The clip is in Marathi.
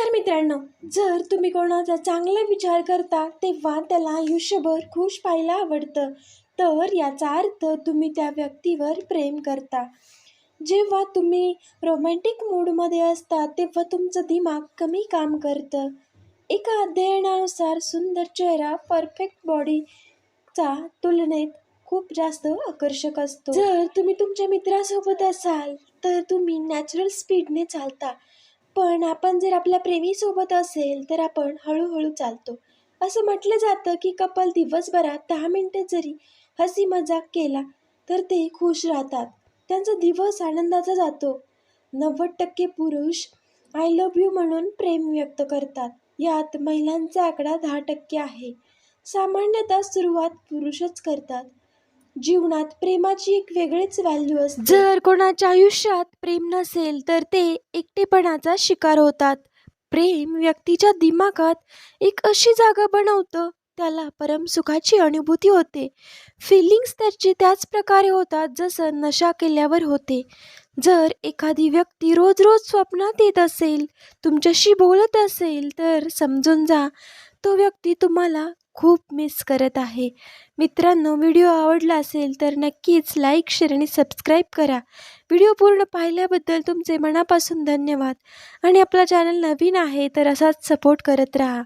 नमस्कार मित्रांनो जर तुम्ही कोणाचा चांगला विचार करता तेव्हा त्याला आयुष्यभर खुश पाहायला आवडतं. तर याचा अर्थ तुम्ही त्या व्यक्तीवर प्रेम करता. जेव्हा तुम्ही रोमॅन्टिक मूडमध्ये असता तेव्हा तुमचं दिमाग कमी काम करतं. एका अध्ययनानुसार सुंदर चेहरा परफेक्ट बॉडीचा तुलनेत खूप जास्त आकर्षक असतो. जर तुम्ही तुमच्या मित्रासोबत असाल तर तुम्ही नॅचरल स्पीडने चालता. पण आपण जर आपल्या प्रेमीसोबत असेल तर आपण हळूहळू चालतो. असं म्हटलं जातं की कपल दिवसभरात दहा मिनटं जरी हसी मजाक केला तर ते खुश राहतात. त्यांचा दिवस आनंदाचा जातो. नव्वद टक्के पुरुष आय लव्ह यू म्हणून प्रेम व्यक्त करतात. यात महिलांचा आकडा दहा टक्के आहे. सामान्यतः सुरुवात पुरुषच करतात. जीवनात प्रेमाची एक वेगळीच व्हॅल्यू असते. जर कोणाच्या आयुष्यात प्रेम नसेल तर ते एकटेपणाचा शिकार होतात. प्रेम व्यक्तीच्या दिमागात एक अशी जागा बनवतं त्याला परमसुखाची अनुभूती होते. फिलिंग्स त्याची त्याच प्रकारे होतात जसं नशा केल्यावर होते. जर एखादी व्यक्ती रोज रोज स्वप्नात येत असेल तुमच्याशी बोलत असेल तर समजून जा तो व्यक्ती तुम्हाला खूप मिस करत आहे. मित्रांनो व्हिडिओ आवडला असेल तर नक्कीच लाईक शेअर आणि सबस्क्राईब करा. व्हिडिओ पूर्ण पाहिल्याबद्दल तुमचे मनापासून धन्यवाद. आणि आपला चॅनल नवीन आहे तर असाच सपोर्ट करत राहा.